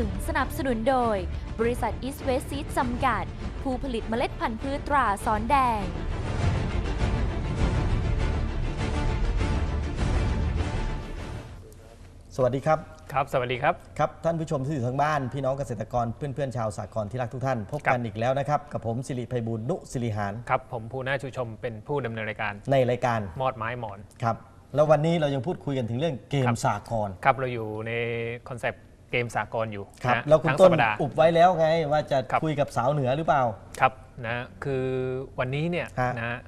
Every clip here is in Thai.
ช่วงที่1สนับสนุนโดย บริษัท East West Seed จำกัด ผู้ผลิตเมล็ดพันธุ์พืชตราสอนแดง สวัสดีครับครับ สวัสดีครับ ครับท่านผู้ชมที่อยู่ทางบ้าน พี่น้องเกษตรกรเพื่อนๆชาวสากลที่รักทุกท่าน พบกันอีกแล้วนะครับ กับผมสิริไพบูลย์นุสิริหารครับ ผมภูน่าชูชมเป็นผู้ดำเนินรายการ ในรายการมอดไม้หมอน ครับ แล้ววันนี้เรายังพูดคุยกันถึงเรื่องเกมครับสากล ครับ เราอยู่ในคอนเซปต์ เกมสากลอยู่ครับนะแล้วคุณทั้งต้สันปดาห์ อุบไว้แล้วไง ว่าจะครับ คุยกับสาวเหนือหรือเปล่า ครับนะคือวันนี้เนี่ยฮะนะ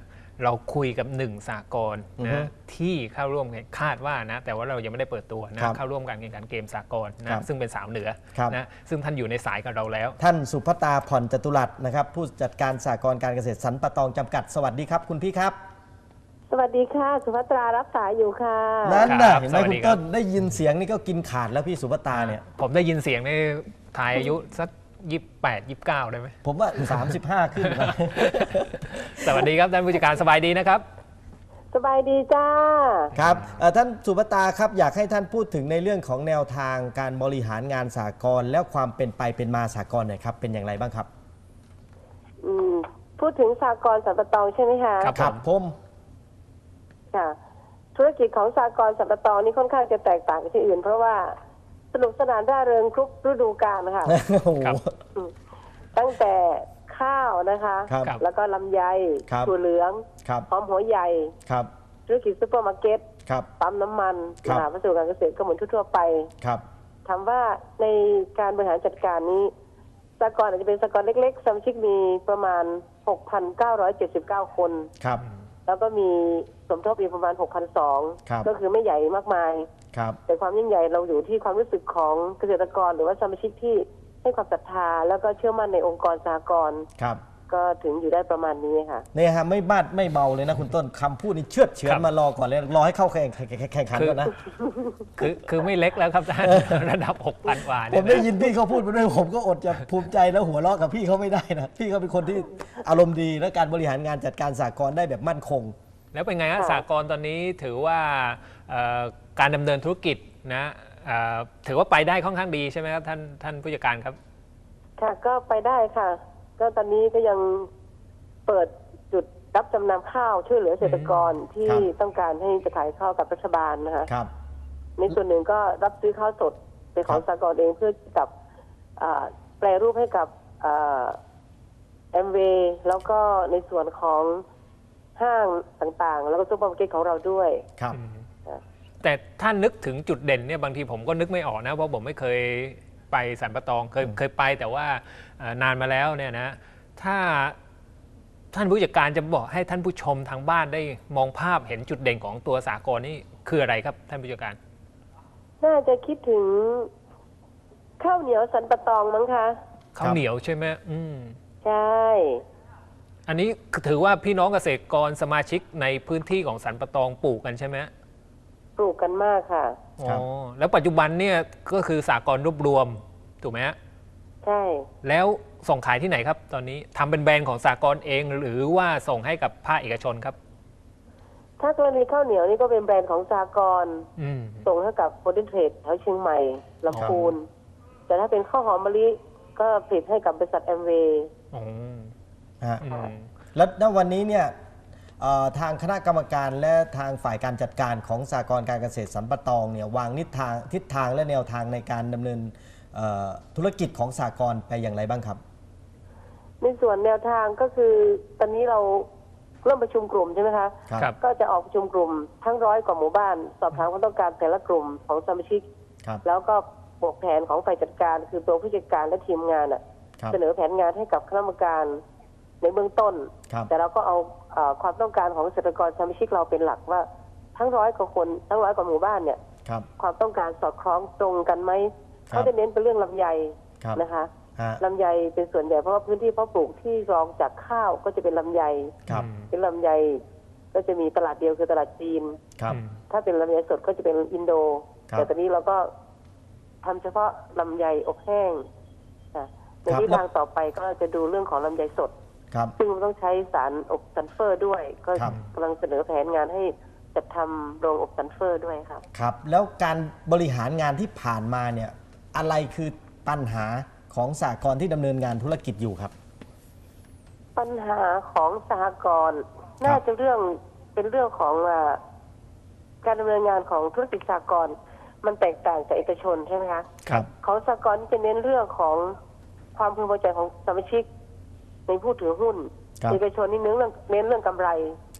เราคุยกับหนึ่งสากลอือฮึนะที่เข้าร่วมแข่งคาดว่านะแต่ว่าเรายังไม่ได้เปิดตัวนะครับเข้าร่วมการแข่งขันเกมสากลครันะบซึ่งเป็นสาวเหนือครับ นะซึ่งท่านอยู่ในสายกับเราแล้ว ท่านสุภตาผ่อนจตุรัสนะครับ ผู้จัดการสากลการเกษตรสันปะตองจำกัดสวัสดีครับ คุณพี่ครับ สวัสดีค่ะ สุภัตรารับสายอยู่ค่ะ นั่นน่ะครับเห็นไหมสวัสคุดีณครัต้บนได้ยินเสียงนี่ก็กินขาดแล้วพี่สุภตาเนี่ย ผมได้ยินเสียงในทายอายุสักยี่แปดยี่เก้าได้ไหมผมว่า 35 ขึ้นนะ สวัสดีครับท่านผู้จัดการสบายดีนะครับ สบายดีจ้า ครับเอ่อท่านสุภตาครับอยากให้ท่านพูดถึงในเรื่องของแนวทางการบริหารงานสากลและความเป็นไปเป็นมาสากลหน่อยครับเป็นอย่างไรบ้างครับ อืม พูดถึงสากลสัมปตองใช่ไหมคะ ครับครับผม ค่ะ ธุรกิจของสากลสัมปตองนี่ค่อนข้างจะแตกต่างจากที่อื่น เพราะว่าสนุกสนานร่าเริงทุกฤดูกาลนะคะโอ้โห ครับ ตั้งแต่ข้าวนะคะครับครับ แล้วก็ลำไยครับ ถั่วเหลืองครับหอมหัวใหญ่ ครับธุรกิจซูเปอร์มาร์เก็ตครับ ปั๊มน้ำมันครับนะคะวัสดุการเกษตรก็เหมือนทั่วๆไป ครับ ถามว่าในการบริหารจัดการนี้สากลอาจจะเป็นสากลเล็กๆสมาชิกมีประมาณ 6,979 คน ครับ แล้วก็มีสมทบอีกประมาณ ครับ 6,002 ก็คือไม่ใหญ่มากมาย ครับ แต่ความยิ่งใหญ่เราอยู่ที่ความรู้สึกของเกษตรกรหรือว่าสมาชิกที่ให้ความศรัทธาแล้วก็เชื่อมั่นในองค์กรสากลครับ ก็ถึงอยู่ได้ประมาณนี้ค่ะ เนี่ยฮะไม่บาดไม่เบาเลยนะคุณต้นคำพูดนี่เชือดเฉือนครับ มารอก่อนเลยรอให้เข้าแข่งแข่งแข่งแข่งขันคือก่อนนะ คือคือไม่เล็กแล้วครับท่านระดับ 6,000กว่าผเนี่ยมได้นะ ยินพี่เขาพูดไปด้วยผมก็อดจะภูมิใจแล้วหัวเราะกับพี่เขาไม่ได้นะพี่เขาเป็นคนที่อารมณ์ดีและการบริหารงานจัดการสากลได้แบบมั่นคง แล้วเป็นไงฮะค่ะ สากลตอนนี้ถือว่าเอ่อการดำเนินธุรกิจนะเอ่อถือว่าไปได้ค่อนข้างดีใช่ไหมครับท่านท่านผู้จัดการครับ ค่ะ ก็ไปได้ค่ะ ก็ตอนนี้ก็ยังเปิดจุดรับจำนำข้าวช่วยเหลือเกษตรกรที่ครับ ต้องการให้จะขายข้าวกับรัฐบาลนะคะครับ ในส่วนหนึ่งก็รับซื้อข้าวสดเป็นของครับ สากลเองเพื่อกับอ่าแปลรูปให้กับเอ็มเวแล้วก็ในส่วนของห้างต่างๆ แล้วก็ซูเปอร์มาร์เก็ตของเราด้วย ครับ แต่ท่านนึกถึงจุดเด่นเนี่ยบางทีผมก็นึกไม่ออกนะเพราะผมไม่เคย ไปสันปะตองเคยเคยไปแต่ว่าเอ่อนานมาแล้วเนี่ยนะถ้าท่านผู้จัดการจะบอกให้ท่านผู้ชมทางบ้านได้มองภาพเห็นจุดเด่นของตัวสากลนี่คืออะไรครับ ท่านผู้จัดการ น่าจะคิดถึงข้าวเหนียวสันปะตองมั้งคะข้าวเหนียวใช่ไหมอืมใช่ อันนี้ถือว่าพี่น้องเกษตรกรสมาชิกในพื้นที่ของสันปะตองปลูกกันใช่ไหม ปลูกกันมากค่ะ อ๋ครับอแล้วปัจจุบันเนี่ยก็คือสากลรวบรวมถูกไหมฮะใช่ แล้วส่งขายที่ไหนครับ ตอนนี้ทำเป็นแบรนด์ของสากลเองหรือว่าส่งให้กับภาคเอกชนครับ ถ้ากรณีข้าวเหนียวนี่ก็เป็นแบรนด์ของสากลอืมส่งให้กับโ o ร e เทรดแถวเชียงใหม่ลำพูน แต่ถ้าเป็นข้าวหอมมะลิก็ผลิตให้กับบริษัทแอมเวย์ อ๋อฮะอืม แล้วณวันนี้เนี่ยเอ่อ ทางคณะกรรมการและทางฝ่ายการจัดการของสากลการเกษตรสัมปตองเนี่ยวางนิทางทิศทางและแนวทางในการดำเนินเอ่อธุรกิจของสากลไปอย่างไรบ้างครับ ในส่วนแนวทางก็คือตอนนี้เราเริ่มประชุมกลุ่มใช่ไหมคะครับก็จะออกประชุมกลุ่มทั้งร้อยกว่าหมู่บ้าน สอบถามความต้องการแต่ละกลุ่มของสมาชิกครับแล้วก็บวกแผนของฝ่ายจัดการ คือตัวผู้จัดการและทีมงานอะครับเสนอแผนงานให้กับคณะกรรมการในเบื้องต้นครับแต่เราก็เอาเอ่อ ความต้องการของเกษตรกรสมาชิกเราเป็นหลักว่า ทั้งร้อยกว่าคนทั้งร้อยกว่าหมู่บ้านเนี่ยครับ ความต้องการสอดคล้องตรงกันไหมครับเขาจะเน้นเป็นเรื่องลำไยครับนะคะฮะลำไยเป็นส่วนใหญ่เพราะว่าพื้นที่เพาะปลูกที่รองจากข้าวก็จะเป็นลำไยครับเป็นลำไยก็จะมีตลาดเดียวคือตลาดจีนครับอืมถ้าเป็นลำไยสดก็จะเป็นอินโดครับแต่ตอนนี้เราก็ทำเฉพาะลำไยอบแห้งค่ะในครับที่ทางต่อไปก็จะดูเรื่องของลำไยสด ครับ ซึ่งมันต้องใช้สารอบซัลเฟอร์ด้วย ก็ครับ กำลังเสนอแผนงานให้จัดทำโรงอบซัลเฟอร์ด้วยค่ะครับ แล้วการบริหารงานที่ผ่านมาเนี่ยอะไรคือปัญหาของสากลที่ดำเนินงานธุรกิจอยู่ครับ ปัญหาของสหกรณ์น่าจะเรื่องเป็นเรื่องของอ่าการดำเนินงานของธุรกิจสากลมันแตกต่างจากเอกชนใช่ไหมคะ ครับ ของสากลนี่จะเน้นเรื่องของความพึงพอใจของสมาชิก ในผู้ถือหุ้นครับ เอกชนนี่เน้นเรื่องเน้นเรื่องกำไร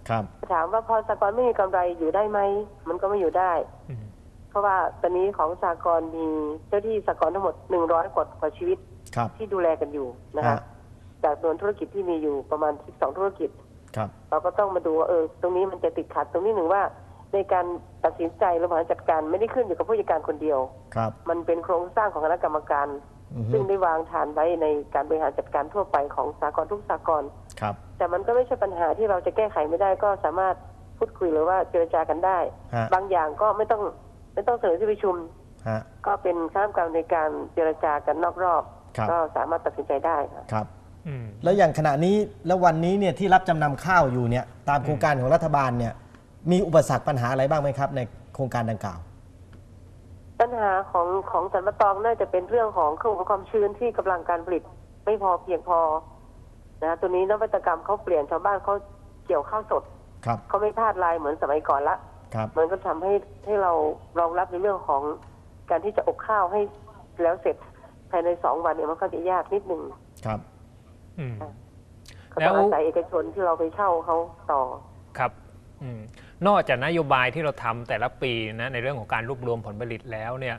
ครับถามว่าพอสากลไม่มีกำไรอยู่ได้ไหมมันก็ไม่อยู่ได้ อืมเพราะว่าตอนนี้ของสากลมีเจ้าที่สากลทั้งหมดหนึ่งร้อยกว่ากว่าชีวิตครับที่ดูแลกันอยู่นะคะฮะจากจำนวนธุรกิจที่มีอยู่ประมาณ12ธุรกิจ ครับ เราก็ต้องมาดูว่าเออตรงนี้มันจะติดขัดตรงนี้หนึ่งว่า ในการตัดสินใจและบริหารจัดการไม่ได้ขึ้นอยู่กับผู้จัดการคนเดียว ครับ มันเป็นโครงสร้างของคณะกรรมการอือฮึ ซึ่งได้วางฐานไว้ในการบริหารจัดการทั่วไปของสากลทุกสากลครับ แต่มันก็ไม่ใช่ปัญหาที่เราจะแก้ไขไม่ได้ก็สามารถพูดคุยหรือว่าเจรจากันได้ ฮะ บางอย่างก็ไม่ต้องไม่ต้องเสนอที่ประชุม ฮะ ก็เป็นข้ามกรรมในการเจรจากันนอกรอบ ครับ ก็สามารถตัดสินใจได้ค่ะ ครับ อืม แล้วอย่างขณะนี้แล้ววันนี้เนี่ยที่รับจำนำข้าวอยู่เนี่ยตามโครงการของรัฐบาลเนี่ยมีอุปสรรคปัญหาอะไรบ้างไหมครับ ในโครงการดังกล่าว ปัญหาของของสันปะตองน่าจะเป็นเรื่องของเครื่องอุปกรณ์ความชื้นที่กำลังการผลิตไม่พอเพียงพอนะตัวนี้นวัตกรรมเขาเปลี่ยนชาวบ้านเขาเกี่ยวข้าวสดครับเขาไม่พลาดลายเหมือนสมัยก่อนละครับมันก็ทำให้ให้เรารองรับในเรื่องของการที่จะอบข้าวให้แล้วเสร็จภายในสองวันเนี่ยมันก็จะยากนิดหนึ่งครับอืมก็แล้ต้องวอาศัยเอกชนที่เราไปเช่าเขาต่อครับ อืม นอกจากนโยบายที่เราทำแต่ละปีนะในเรื่องของการรวบรวมผลผลิตแล้วเนี่ย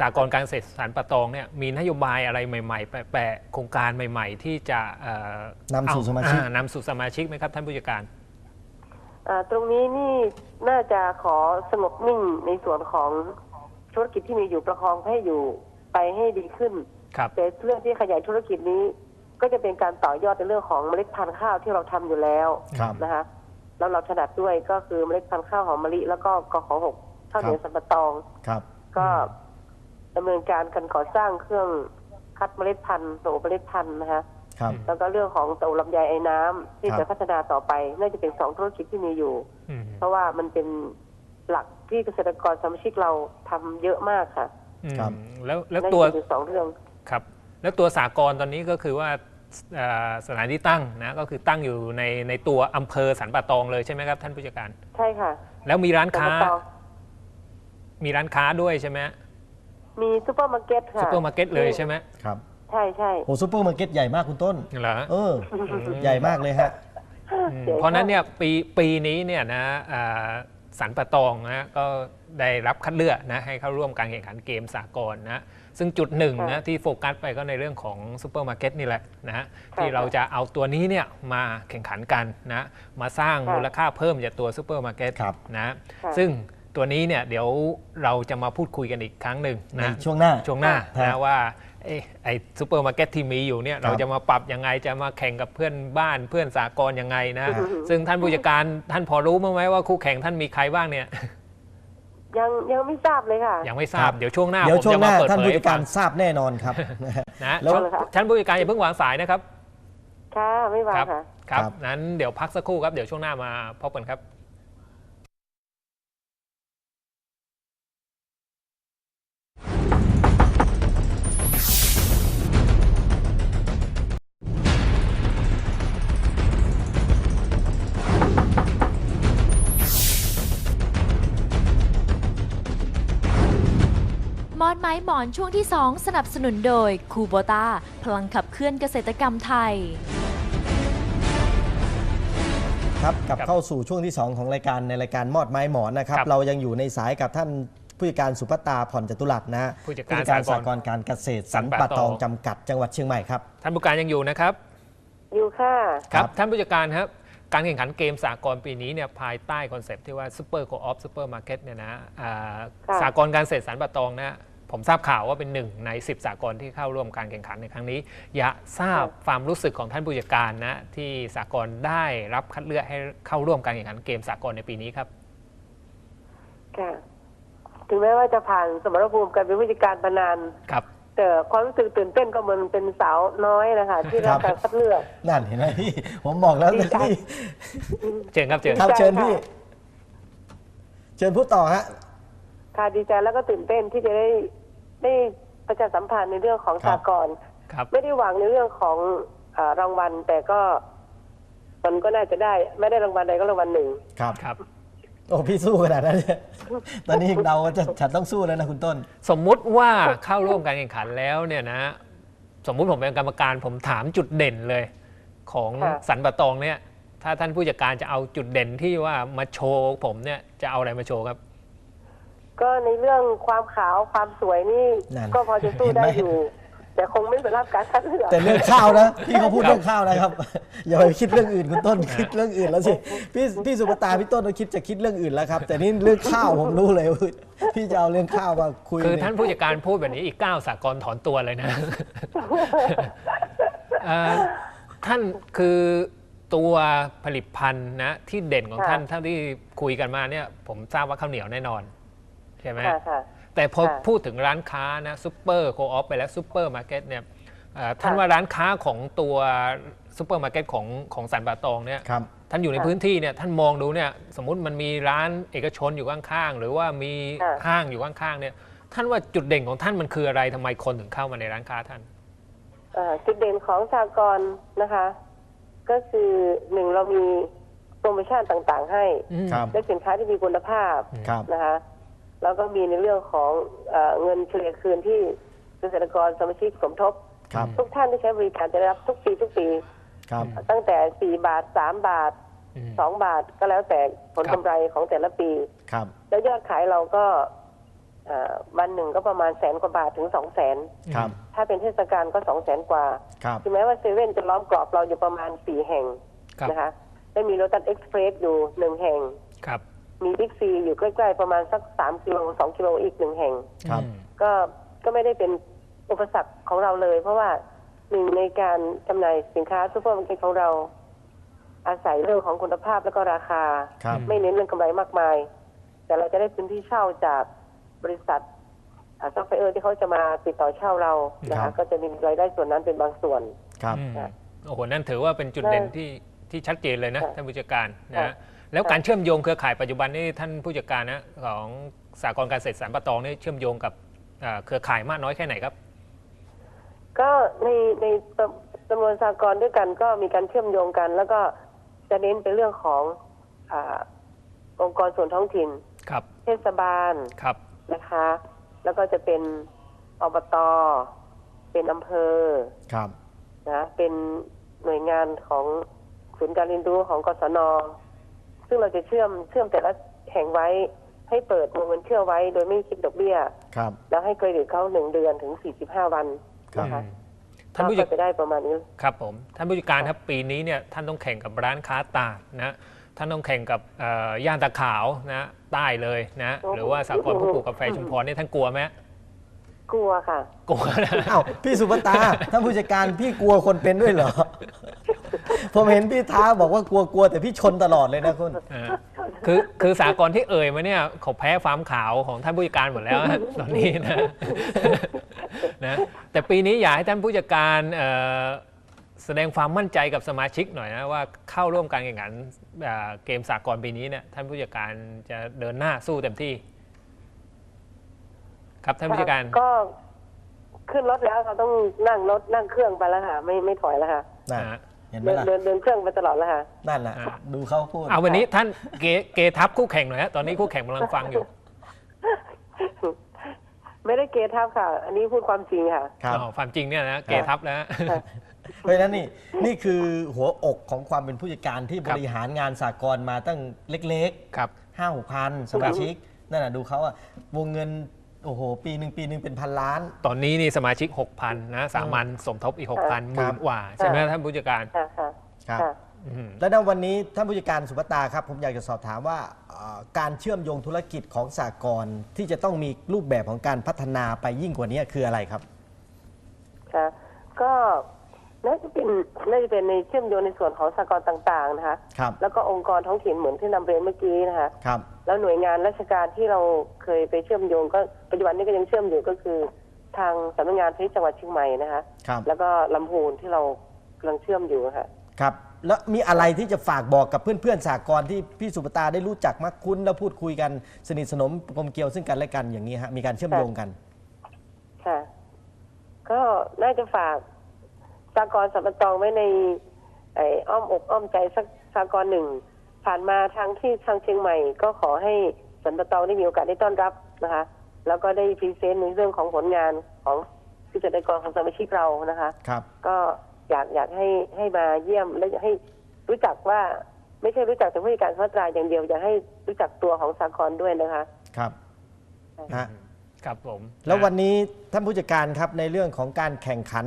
สากลการเกษตรสารปะตองเนี่ยมีนโยบายอะไรใหม่ ๆ แปะๆโครงการใหม่ ๆ ที่จะเอ่อนำสู่เอสมาชิกอ่นำสู่สมาชิกไหมครับท่านผู้จัดการอ่าตรงนี้นี่น่าจะขอสงบนิ่งในส่วนของธุรกิจที่มีอยู่ประคองให้อยู่ไปให้ดีขึ้นครับแต่เรื่องที่ขยายธุรกิจนี้ ก็จะเป็นการต่อยอดในเรื่องของเมล็ดพันธุ์ข้าวที่เราทำอยู่แล้วครับนะคะ แล้วเราถนัดด้วยก็คือเมล็ดพันธุ์ข้าวหอมมะลิแล้วก็กขอหกข้าวเหนียวสันปะตอง ครับ ก็ดำเนินการกันก่อสร้างเครื่องคัดเมล็ดพันธุ์โตเมล็ดพันธุ์นะคะครับแล้วก็เรื่องของเตาลำไยไอ้น้ำที่ครับจะพัฒนาต่อไป น่าจะเป็นสองธุรกิจที่มีอยู่อืมเพราะว่ามันเป็นหลักที่เกษตรกรสมาชิกเราทำเยอะมากค่ะอืมครับแล้วแล้วน่าตัวจะเป็นสองเรื่องครับ แล้วตัวสากลตอนนี้ก็คือว่าเอ่อ สถานที่ตั้งนะก็คือตั้งอยู่ในในตัวอำเภอสันป่าตองเลยใช่ไหมครับท่านผู้จัดการ ใช่ค่ะ แล้วมีร้านค้าสันปะตองมีร้านค้าด้วยใช่ไหมมีซูเปอร์มาร์เก็ตค่ะซูเปอร์มาร์เก็ตเลยใช่ไหมครับใช่ใช่โหซูเปอร์มาร์เก็ตใหญ่มากคุณต้นเหรอเออ ใหญ่มากเลยฮะอืมดี๋ยวเพราะฉะนั้นเนี่ยปีปีนี้เนี่ยนะอ่าสันปะตองนะก็ได้รับคัดเลือกนะให้เข้าร่วมการแข่งขันเกมสากลนะ ซึ่งจุดหนึ่งนะที่โฟกัสไปก็ในเรื่องของซูเปอร์มาร์เก็ตนี่แหละนะที่เราจะเอาตัวนี้เนี่ยมาแข่งขันกันนะมาสร้างมูลค่าเพิ่มจากตัวซูเปอร์มาร์เก็ตครับนะค่ะซึ่งตัวนี้เนี่ยเดี๋ยวเราจะมาพูดคุยกันอีกครั้งหนึ่งในนะช่วงหน้าช่วงหน้าครับนะว่าเอ๊ะไอซูเปอร์มาร์เก็ตที่มีอยู่เนี่ยครับเราจะมาปรับยังไงจะมาแข่งกับเพื่อนบ้านเพื่อนสากลยังไงนะครับซึ่งท่านผู้จัดการท่านพอรู้มั้างไหมว่าคู่แข่งท่านมีใครบ้างเนี่ย ยังยังไม่ทราบเลยค่ะ ยังไม่ทราครับบเดี๋ยวช่วงหน้าเดี๋ยวผมช่วงจะหมาน้าเปิดท่านเผยผู้จัให้ดกาฟัรงทราบแน่นอนครับนะแล้วช่วงท่านผู้จัดการอย่าเพิ่งวางสายนะครับ ค่ะ ไม่วางครับค่ะครับครับ นั้นเดี๋ยวพักสักครู่ครับ เดี๋ยวช่วงหน้ามาพบกันครับ มอนไม้หมอนช่วงที่ 2 สนับสนุนโดยคูโบตาพลังขับเคลื่อนเกษตรกรรมไทย ครับกลับครับเข้าสู่ช่วงที่ 2 ของรายการในรายการมอดไม้หมอนนะครับครับเรายังอยู่ในสายกับท่านผู้จัดการสุภัตตาผ่อนจตุรัสนะฮะผู้จัดการสาสากลกลการเกษตรสัสันนป่าป่าตตอองงจำกัดจังหวัดเชียงใหม่ครับท่านผู้การยังอยู่นะครับ อยู่ค่ะครับครับท่านผู้จัดการครับการแข่งขันเกมสากลปีนี้เนี่ยภายใต้คอนเซปต์ที่ว่าซูเปอร์โคออฟซูเปอร์มาร์เก็ตเนี่ยนะอ่าค่ะสากลการเกษตรสารปะตองนะ ผมทราบข่าวว่าเป็นหนึ่งใน 10 สากลที่เข้าร่วมการแข่งขันในครั้งนี้ อยากทราบความรู้สึกของท่านผู้จัดการนะที่สากลได้รับคัดเลือกให้เข้าร่วมการแข่งขันเกมสากลในปีนี้ครับค่ะถึงแม้ว่าจะผ่านสมรภูมิการเป็นผู้จัดการมานานครับ แต่ความรู้สึกตื่นเต้นก็เหมือนเป็นสาวน้อยนะคะที่ได้รับการคัดเลือก นั่นเห็นไหมพี่ผมบอกแล้วดีนะใจพี่เชิญครับเชิญครับดีใจเชิญพี่ค่ะเชิญพูดต่อฮะ ค่ะดีใจแล้วก็ตื่นเต้นที่จะได้ ได้ประชาสัมพันธ์ในเรื่องของครัสาบกลครับไม่ได้หวังในเรื่องของเออรางวัล แต่ก็มันก็น่าจะได้ ไม่ได้รางวัลใดก็รางวัลหนึ่ง ครับ ครับ โอ้พี่สู้ขนาดนั้นเนี่ยตอนนี้ยังเดาว่าจะฉันต้องสู้แล้วนะคุณต้น สมมุติว่าเข้าร่วมการแข่งขันแล้วเนี่ยนะ สมมุติผมเป็นกรรมการผมถามจุดเด่นเลย ของค่ะ สันปะตองเนี่ย ถ้าท่านผู้จัดการจะเอาจุดเด่นที่ว่ามาโชว์ผมเนี่ยจะเอาอะไรมาโชว์ครับ ก็ในเรื่องความขาวความสวยนี่นั่นก็พอจะสู้ได้เห็นไหม อยู่ แต่คงไม่ไปรับการคัดเลือก แต่เรื่องข้าวนะ พี่เขาพูดครับเรื่องข้าวนะครับ อย่าไปคิดเรื่องอื่นคุณต้นคิดเรื่องอื่นแล้วสิพี่พี่สุภตาพี่ต้นเขาคิดจะคิดเรื่องอื่นแล้วครับ แต่นี่เรื่องข้าวผมรู้เลยว่าพี่จะเอาเรื่องข้าวมาคุยคือเยท่านผู้จัดการพูดแบบนี้อีกเก้าสากลถอนตัวเลยนะ เอ่อท่านคือตัวผลิตภัณฑ์นะที่เด่นของค่ะ ท่านเท่าที่คุยกันมาเนี่ยผมทราบว่าข้าวเหนียวแน่นอน ใช่ไหมค่ะค่ะ แต่พอค่ะ พูดถึงร้านค้านะซูเปอร์โคออฟไปแล้วซูเปอร์มาร์เก็ตเนี่ยเอ่อท่านค่ะว่าร้านค้าของตัวซูเปอร์มาร์เก็ตของของสันป่าตองเนี่ย ครับ ท่านอยู่ในค่ะพื้นที่เนี่ยท่านมองดูเนี่ยสมมุติมันมีร้านเอกชนอยู่ข้างๆ หรือว่ามีค่ะ ห้างอยู่ข้างๆเนี่ยท่านว่าจุดเด่นของท่านมันคืออะไรทำไมคนถึงเข้ามาในร้านค้าท่าน เอ่อจุดเด่นของสากลนะคะ ก็คือหนึ่งเรามีโปรโมชั่นต่างๆ ให้ ครับและสินค้าที่มีคุณภาพครับค รับทุกท่านที่ใช้บริการจะได้รับทุกปีทุกปี ครับตั้งแต่ 4 บาท 3 บาทอืม2 บาทก็แล้วแต่ผลครับกำไรของแต่ละปี ครับแล้วยอดขายเราก็เอ่อวันหนึ่งก็ประมาณแสนกว่าบาทถึงสองแสนครับถ้าเป็นเทศกาลก็สองแสนกว่าครับ ถึงแม้ว่าเซเว่นจะล้อมกรอบเราอยู่ประมาณสี่แห่งครับ นะคะได้มีโ o ตัสเอ็กซ์เพรสอยู่หนึ่งแห่ง ครับ มีบิ๊กซีอยู่ใกล้ๆประมาณสักสามกิโลสองกิโลอีกหนึ่งแห่ง ครับอืมก็ก็ไม่ได้เป็นอุปสรรคของเราเลย เพราะว่าหนึ่งในการจำหน่ายสินค้าซูเปอร์มาร์เก็ตของเรา อาศัยเรื่องของคุณภาพและก็ราคา ครับ ไม่เน้นเรื่องกำไรมากมาย แต่เราจะได้พื้นที่เช่าจากบริษัทซัพพลายเออร์ที่เขาจะมาติดต่อเช่าเรานะครัคะบ ก็จะมีรายได้ส่วนนั้นเป็นบางส่วน ครับ อืมครับโอ้โห นั่นถือว่าเป็นจุดเด่นใช่ที่ที่ชัดเจนเลยนะครับท่านผู้จัดการครันะบ แล้วการเชื่อมโยงเครือข่ายปัจจุบันนี่ท่านผู้จัดการนะของสากลการเกษตรสารปะตองนี่เชื่อมโยงกับเอ่อเครือข่ายมากน้อยแค่ไหนครับ ก็ในในจำจำนวนสากลด้วยกันก็มีการเชื่อมโยงกัน แล้วก็จะเน้นเป็นเรื่องของอาองค์กรส่วนท้องถิ่นครับเทศบาลครับนะคะ แล้วก็จะเป็นอบตเป็นอำเภอครับนะเป็นหน่วยงานของศูนย์การเรียนรู้ของกศน ซึ่งเราจะเชื่อมเชื่อมแต่ละแห่งไว้ ให้เปิดวงเงินเชื่อไว้ โดยไม่คิดดอกเบี้ย ครับ แล้วให้เครดิตเขาหนึ่งเดือนถึง 45 วันนะคะอืมท่านผู้จัด ก็จะได้ประมาณนี้ ครับผมท่านผู้จัดการครับปีนี้เนี่ยท่านต้องแข่งกับร้านค้าตากนะท่านต้องแข่งกับเอ่อย่านตะขาวนะใต้เลยนะโอ้โห หรือว่าสากลผู้ปลูกกาแฟชุมพรนี่ท่านกลัวไหมกลัวค่ะ กลัวนะ อ้าวพี่สุภตาท่านผู้จัดการพี่กลัวคนเป็นด้วยเหรอ ผมเห็นพี่ท้าบอกว่ากลัวกลัวแต่พี่ชนตลอดเลยนะคุณ อ่าคือคือสากลที่เอ่ยมาเนี่ยเขาแพ้ฟาร์มขาวของท่านผู้จัดการหมดแล้วนะตอนนี้นะ นะแต่ปีนี้อยากให้ท่านผู้จัดการเอ่อแสดงความมั่นใจกับสมาชิกหน่อยนะว่าเข้าร่วมการแข่งขันเอ่อเกมสากลปีนี้เนี่ยท่านผู้จัดการจะเดินหน้าสู้เต็มที่ ครับท่านผู้จัดการ ก็ขึ้นรถแล้วเราต้องนั่งรถนั่งเครื่องไปแล้วค่ะ ไม่ไม่ถอยแล้วค่ะนั่นอ่า เห็นไหมเดินล่ะ เดินเดินเครื่องไปตลอดแล้วค่ะ นั่นแหละอ่าดูเขาพูด เอาวันนี้ท่านเกเกทับคู่แข่งหน่อยฮะตอนนี้คู่แข่งกำลังฟังอยู่ไม่ได้เกทับค่ะ อันนี้พูดความจริงค่ะ ครับ อ๋อความจริงเนี่ยนะเกทับแล้ว เพราะฉะนั้นนี่นี่คือหัวอกของความเป็นผู้จัดการที่ครับบริหารงานสากลมาตั้งเล็กครับ ๆห้าหกพันสมาชิกนั่นน่ะดูเขาอะวงเงิน โอ้โห ปีหนึ่งปีหนึ่งเป็นพันล้าน ตอนนี้นี่สมาชิก 6,000 นะ สามัญสมทบอีก 6,000หมื่นกว่า ใช่ไหมท่านผู้จัดการ ค่ะค่ะครับ ค่ะ อืม และในวันนี้ท่านผู้จัดการสุภตาครับ ผมอยากจะสอบถามว่าเอ่อการเชื่อมโยงธุรกิจของสากลที่จะต้องมีรูปแบบของการพัฒนาไปยิ่งกว่านี้คืออะไรครับ ค่ะก็น่าจะเป็นน่าจะเป็นในเชื่อมโยงในส่วนของสากลต่างๆนะคะ ครับ แล้วก็องค์กรท้องถิ่นเหมือนที่นำเรียนเมื่อกี้นะคะ ครับ แล้วหน่วยงานราชการที่เราเคยไปเชื่อมโยง ก็ปัจจุบันนี้ก็ยังเชื่อมอยู่ก็คือ ทางสำนักงานพาณิชย์จังหวัดเชียงใหม่นะคะครับ แล้วก็ลำพูนที่เรากำลังเชื่อมอยู่ค่ะ ครับ แล้วมีอะไรที่จะฝากบอกกับเพื่อนๆสากลที่พี่สุภตาได้รู้จักมากคุ้นแล้วพูดคุยกันสนิทสนมกลมเกลียวซึ่งกันและกันอย่างนี้ฮะมีการเชื่อมโยงกัน ค่ะ ก็น่าจะฝากสากรณ์สัมปตองไว้ในไอ้อ้อมอกอ้อมใจสักสากรณ์หนึ่ง ผ่านมาทางที่ทางเชียงใหม่ ก็ขอให้สัมปตองได้มีโอกาสได้ต้อนรับนะคะ แล้วก็ได้พรีเซนต์ในเรื่องของผลงานของเกษตรกรของสมาชิกเรานะคะครับ ก็อยากอยากให้ให้มาเยี่ยมและอยากให้รู้จักว่าไม่ใช่รู้จักแต่ผู้จัดการพัตราอย่างเดียวอยากให้รู้จักตัวของสากรณ์ด้วยนะคะ ครับฮะ ครับผมแล้ววันนี้ท่านผู้จัดการครับในเรื่องของการแข่งขัน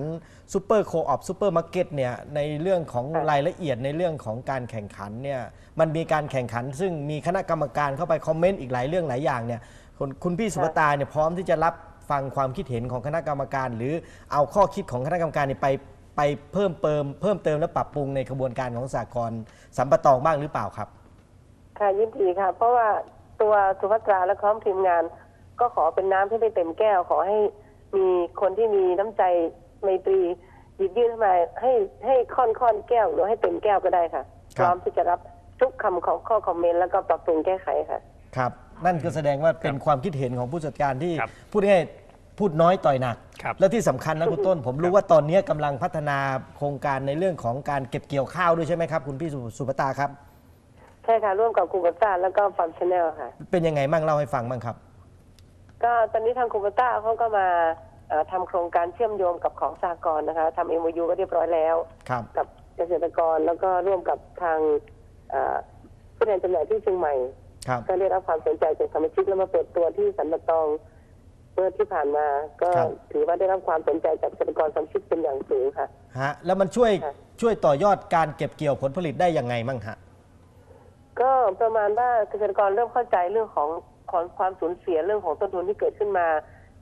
ซูเปอร์โคออปซูเปอร์มาร์เก็ตเนี่ยในเรื่องของค่ะรายละเอียดในเรื่องของการแข่งขันเนี่ยมันมีการแข่งขัน ซึ่งมีคณะกรรมการเข้าไปคอมเมนต์อีกหลายเรื่องหลายอย่างเนี่ยคุณคุณพี่สุภตาเนี่ยพร้อมที่จะรับฟังความคิดเห็นของคณะกรรมการ หรือเอาข้อคิดของคณะกรรมการเนี่ยไปไปเพิ่มเติมเพิ่มเติมและปรับปรุงในกระบวนการของสากลสัมปตองบ้างหรือเปล่าครับ ค่ะยินดีค่ะ เพราะว่าตัวสุภัตราและพร้อมทีมงาน ก็ขอเป็นน้ำที่ไม่เต็มแก้ว ขอให้มีคนที่มีน้ำใจไมตรีหยิบยื่นเข้ามาให้ให้ค่อนค่อนแก้วหรือให้เต็มแก้วก็ได้ค่ะครับพร้อมที่จะรับทุกคำของข้อคอมเมนต์แล้วก็ปรับปรุงแก้ไขค่ะ ครับ นั่นก็แสดงว่าเป็นความคิดเห็นของผู้จัดการที่ครับพูดง่ายๆพูดน้อยต่อยหนัก ครับ และที่สำคัญนะคุณต้น ผมรู้ว่าตอนนี้กำลังพัฒนาโครงการในเรื่องของการเก็บเกี่ยวข้าวด้วยใช่ไหมครับ คุณพี่สุสุภตาครับ ใช่ค่ะร่วมกับคูเบต้าแล้วก็ฟาร์มชาแนลค่ะ เป็นยังไงบ้างเล่าให้ฟังบ้างครับ ก็ตอนนี้ทางคูเบต้าเขาก็มาเอ่อทำโครงการเชื่อมโยงกับของสากลนะคะทำเอ็มยูก็เรียบร้อยแล้วครับกับเกษตรกรแล้วก็ร่วมกับทางเอ่อผู้แทนจำหน่ายที่เชียงใหม่ครับก็ได้รับความสนใจจากสมาชิกแล้วมาเปิดตัวที่สันปะตองเมื่อที่ผ่านมา ก็ครับถือว่าได้รับความสนใจจากเกษตรกรสมาชิกเป็นอย่างสูงค่ะฮะแล้วมันช่วยค่ะช่วยต่อยอดการเก็บเกี่ยวผลผลิตได้ยังไงบ้างฮะก็ประมาณว่าเกษตรกรเริ่มเข้าใจเรื่องของ ของความสูญเสียเรื่องของต้นทุนที่เกิดขึ้นมา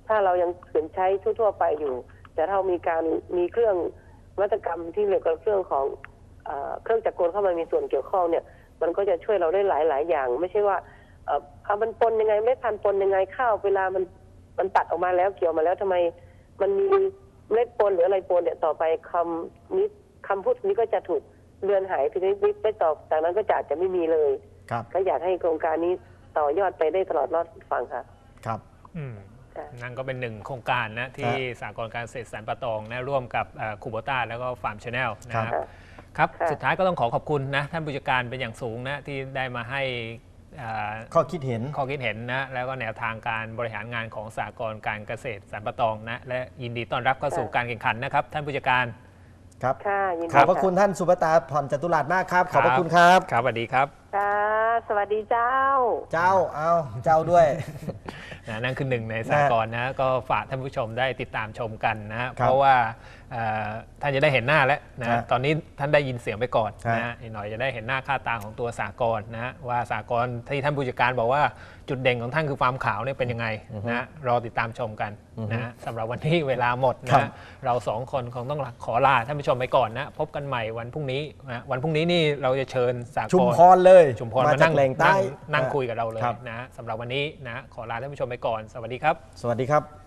ถ้าเรายังขืนใช้ทั่ว ๆ ไปอยู่ แต่ถ้าเรามีการมีเครื่องนวัตกรรมที่เกี่ยวกับเครื่องของเอ่อเครื่องจักรกลเข้ามามีส่วนเกี่ยวข้องเนี่ย มันก็จะช่วยเราได้หลาย ๆ อย่าง ไม่ใช่ว่าเอ่อเอามันปนยังไงไม่พันธุ์ปนยังไงข้าวเวลามันมันตัดออกมาแล้วเกี่ยวมาแล้วทำไม มันมีเมล็ดปนหรืออะไรปนเนี่ยต่อไปคำนี้คำพูดนี้ก็จะถูกเลือนหายทีนี้ไปต่อจากนั้นก็จะอาจจะไม่มีเลยครับก็อยากให้โครงการนี้ ต่อยอดไปได้ตลอดรอดฟังค่ะ ครับ อืมค่ะ นั่นก็เป็นหนึ่งโครงการนะ ที่สากลการเกษตรสันปะตองนะร่วมกับคูโบต้าแล้วก็ฟาร์มชาแนลนะคครัรับบครับ ค่ะ สุดท้ายก็ต้องขอขอบคุณนะ ท่านผู้จัดการเป็นอย่างสูงนะ ที่ได้มาให้อ่าข้อคิดเห็น ข้อคิดเห็นนะ แล้วก็แนวทางการบริหารงานของสากลการเกษตรสันปะตองนะ และยินดีต้อนรับเข้าสู่การแข่งขันนะครับ ท่านผู้จัดการ ครับ ค่ะยินดีขอบพระะคุณท่านสุภตาผ่อนจตุรัสมากครับ ขอบพระคุณครับ ครับสวัสดีครับ ค่ะ สวัสดีเจ้า เจ้าเอาเจ้าด้วย นะนั่นคือหนึ่งในสากลนะก็ฝากท่านผู้ชมได้ติดตามชมกันนะฮะครับเพราะว่าเอ่อท่านจะได้เห็นหน้าแล้วนะฮะตอนนี้ท่านได้ยินเสียงไปก่อนฮะนะฮะอีกหน่อยจะได้เห็นหน้าค่าตาของตัวสากลนะฮะว่าสากลที่ท่านผู้จัดการบอกว่าจุดเด่นของท่านคือฟาร์มขาวเนี่ยเป็นยังไงนะฮะรอติดตามชมกันนะฮะสำหรับวันนี้เวลาหมดนะครัฮะบเราสองคนคงต้องขอลาท่านผู้ชมไปก่อนนะพบกันใหม่วันพรุ่งนี้นะวันพรุ่งนี้นี่เราจะเชิญสากลชุมพรเลยชุมพรมามาจากนั่งแหล่งใต้นั่งนั่งคุยกับเราเลยครับนะฮะสำหรับวันนี้นะขอลาท่านผู้ชมไปก่อน สวัสดีครับ สวัสดีครับ